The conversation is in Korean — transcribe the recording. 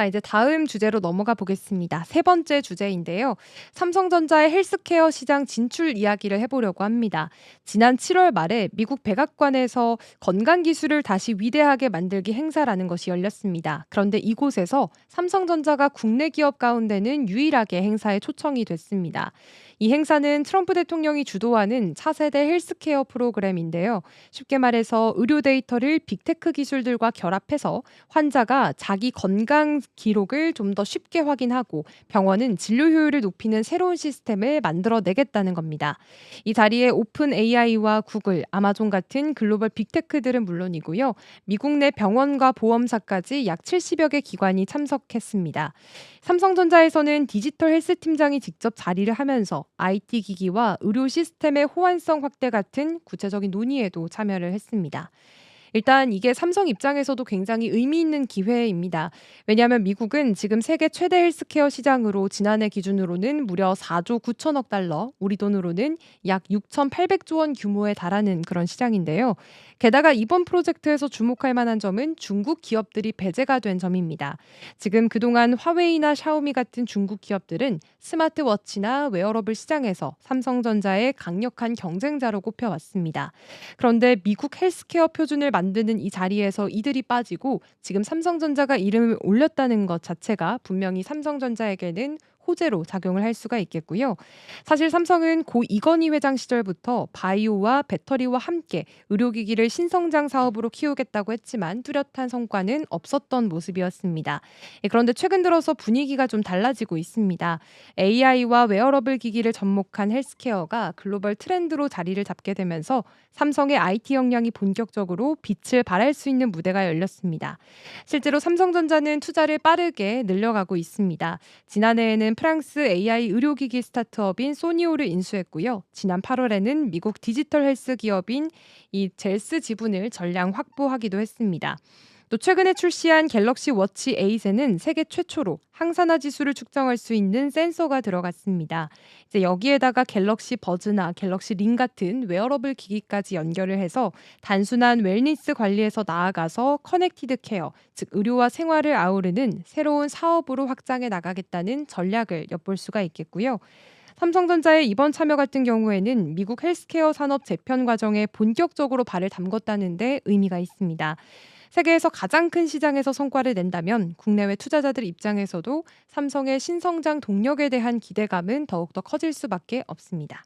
자, 이제 다음 주제로 넘어가 보겠습니다. 세 번째 주제인데요. 삼성전자의 헬스케어 시장 진출 이야기를 해보려고 합니다. 지난 7월 말에 미국 백악관에서 건강 기술을 다시 위대하게 만들기 행사라는 것이 열렸습니다. 그런데 이곳에서 삼성전자가 국내 기업 가운데는 유일하게 행사에 초청이 됐습니다. 이 행사는 트럼프 대통령이 주도하는 차세대 헬스케어 프로그램인데요. 쉽게 말해서 의료 데이터를 빅테크 기술들과 결합해서 환자가 자기 건강 기록을 좀 더 쉽게 확인하고 병원은 진료 효율을 높이는 새로운 시스템을 만들어내겠다는 겁니다. 이 자리에 오픈 AI와 구글, 아마존 같은 글로벌 빅테크들은 물론이고요. 미국 내 병원과 보험사까지 약 70여 개 기관이 참석했습니다. 삼성전자에서는 디지털 헬스 팀장이 직접 자리를 하면서 IT 기기와 의료 시스템의 호환성 확대 같은 구체적인 논의에도 참여를 했습니다. 일단 이게 삼성 입장에서도 굉장히 의미 있는 기회입니다. 왜냐하면 미국은 지금 세계 최대 헬스케어 시장으로 지난해 기준으로는 무려 4조 9천억 달러, 우리 돈으로는 약 6,800조 원 규모에 달하는 그런 시장인데요. 게다가 이번 프로젝트에서 주목할 만한 점은 중국 기업들이 배제가 된 점입니다. 지금 그동안 화웨이나 샤오미 같은 중국 기업들은 스마트워치나 웨어러블 시장에서 삼성전자의 강력한 경쟁자로 꼽혀왔습니다. 그런데 미국 헬스케어 표준을 만드는 이 자리에서 이들이 빠지고 지금 삼성전자가 이름을 올렸다는 것 자체가 분명히 삼성전자에게는 호재로 작용을 할 수가 있겠고요. 사실 삼성은 고 이건희 회장 시절부터 바이오와 배터리와 함께 의료기기를 신성장 사업으로 키우겠다고 했지만 뚜렷한 성과는 없었던 모습이었습니다. 예, 그런데 최근 들어서 분위기가 좀 달라지고 있습니다. AI와 웨어러블 기기를 접목한 헬스케어가 글로벌 트렌드로 자리를 잡게 되면서 삼성의 IT 역량이 본격적으로 빛을 발할 수 있는 무대가 열렸습니다. 실제로 삼성전자는 투자를 빠르게 늘려가고 있습니다. 지난해에 는 프랑스 AI 의료기기 스타트업인 소니오를 인수했고요. 지난 8월에는 미국 디지털 헬스 기업인 이 젤스 지분을 전량 확보하기도 했습니다. 또 최근에 출시한 갤럭시 워치 8에는 세계 최초로 항산화 지수를 측정할 수 있는 센서가 들어갔습니다. 이제 여기에다가 갤럭시 버즈나 갤럭시 링 같은 웨어러블 기기까지 연결을 해서 단순한 웰니스 관리에서 나아가서 커넥티드 케어, 즉 의료와 생활을 아우르는 새로운 사업으로 확장해 나가겠다는 전략을 엿볼 수가 있겠고요. 삼성전자의 이번 참여 같은 경우에는 미국 헬스케어 산업 재편 과정에 본격적으로 발을 담궜다는 데 의미가 있습니다. 세계에서 가장 큰 시장에서 성과를 낸다면 국내외 투자자들 입장에서도 삼성의 신성장 동력에 대한 기대감은 더욱더 커질 수밖에 없습니다.